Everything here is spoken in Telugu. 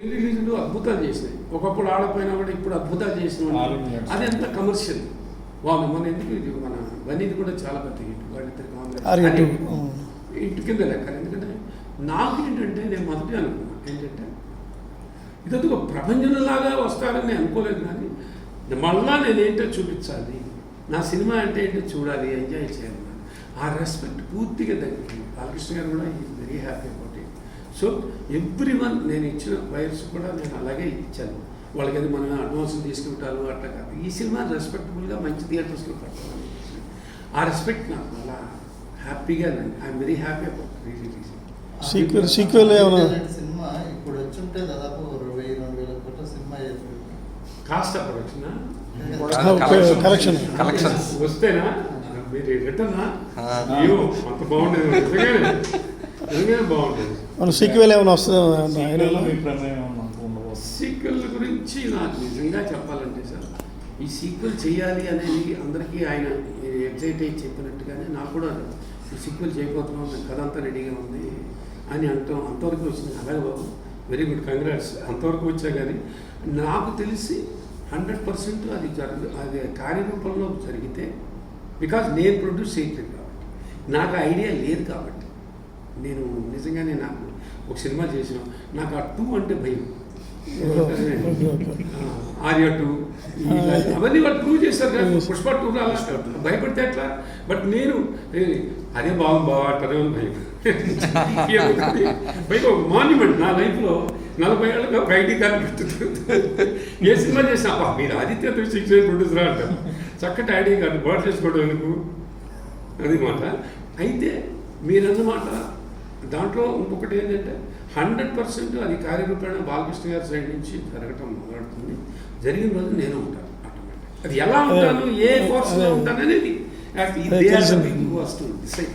రిలీజులు అద్భుతాలు చేసినాయి. ఒకప్పుడు ఆడపోయినా కూడా ఇప్పుడు అద్భుతాలు చేసిన. అది ఎంత కమర్షియల్ వాళ్ళు మన ఎందుకు ఇది? మన వనీది కూడా చాలా పెద్ద హిట్ వాళ్ళిద్దరి ఇంటి కింద లెక్క. ఎందుకంటే నాకు ఏంటంటే నేను మొదటి అనుకున్నా. ఏంటంటే ఇదొక ఒక ప్రపంచంలాగా వస్తారని నేను అనుకోలేదు కానీ మళ్ళా నేను ఏంటో చూపించాలి. నా సినిమా అంటే ఏంటో చూడాలి. ఎంజాయ్ చేయాలి. ఆ రెస్పెక్ట్ పూర్తిగా తగ్గింది బాలకృష్ణ గారు కూడా ఈ very happy about it so everyone నేను ఇచ్చిన వైర్స్ కూడా నేను అలాగే ఇచ్చాను. వాళ్ళకి అది మనం అడ్వాన్స్ తీసుకుంటారు అట్లా కాదు. ఈ సినిమా రెస్పెక్టబుల్గా మంచి థియేటర్స్లో పెట్టాలని. ఆ రెస్పెక్ట్ నాకు అలా హ్యాపీగా I'm very happy about release Sequel- sequel ఏమైనా? ఇలాంటి సినిమా ఇప్పుడు వచ్చుంటే దాదాపు వెయ్యి రెండు వేల కోట్ల సినిమా. కాస్ట్ అప్పుడు వచ్చిన కలెక్షన్ కలెక్షన్స్ వస్తేనా? మీరు రిటర్నా? అంత బాగుండేది. మన సీక్వెల్ ఏమైనా వస్తుందా? సీక్వెల్ గురించి నాకు నిజంగా చెప్పాలంటే సార్ ఈ సీక్వెల్ చేయాలి అనేది అందరికీ ఆయన ఎగ్జైట్ అయ్యి చెప్పినట్టుగానే నాకు కూడా ఈ సీక్వెల్ చేయబోతున్నాం కథ అంతా రెడీగా ఉంది అని అంటాం అంతవరకు వచ్చింది. అలాగే బాబు వెరీ గుడ్ కంగ్రాట్స్. అంతవరకు వచ్చా కానీ నాకు తెలిసి హండ్రెడ్ పర్సెంట్ అది జరగ అది కార్యరూపంలో జరిగితే బికాజ్ నేను ప్రొడ్యూస్ చేయట్లేదు కాబట్టి. నాకు ఐడియా లేదు కాబట్టి. నేను నిజంగానే నాకు ఒక సినిమా చేసిన నాకు ఆ టూ అంటే భయం. ఆర్య టూ అవన్నీ వాళ్ళు ప్రూవ్ చేస్తారు కదా. పుష్ప టూ అలా భయపడితే ఎట్లా? బట్ నేను అదే బాగా అంటారే అని భయం. పైగా ఒక మాన్యుమెంట్ నా లైఫ్లో నలభై ఐడి కార్డు పెట్టుతుంది ఏ సినిమా చేసినా అబ్బా మీరు ఆదిత్య త్రీ సిక్స్ ప్రొడ్యూసరా అంటారు చక్కటి ఐడి కార్డు బాట్ చేసుకోవడం ఎందుకు? అది మాట. అయితే మీరన్నమాట దాంట్లో ఇంకొకటి ఏంటంటే హండ్రెడ్ పర్సెంట్ అది కార్యరూపేణ బాలకృష్ణ గారి సైడ్ నుంచి జరగటం మొదలవుతుంది జరిగిన రోజు నేను ఉంటాను ఆటోమేటిక్ అది ఎలా ఉంటాను ఏ ఫోర్స్లో ఉంటాను అనేది తెలిసింది. డిసైడ్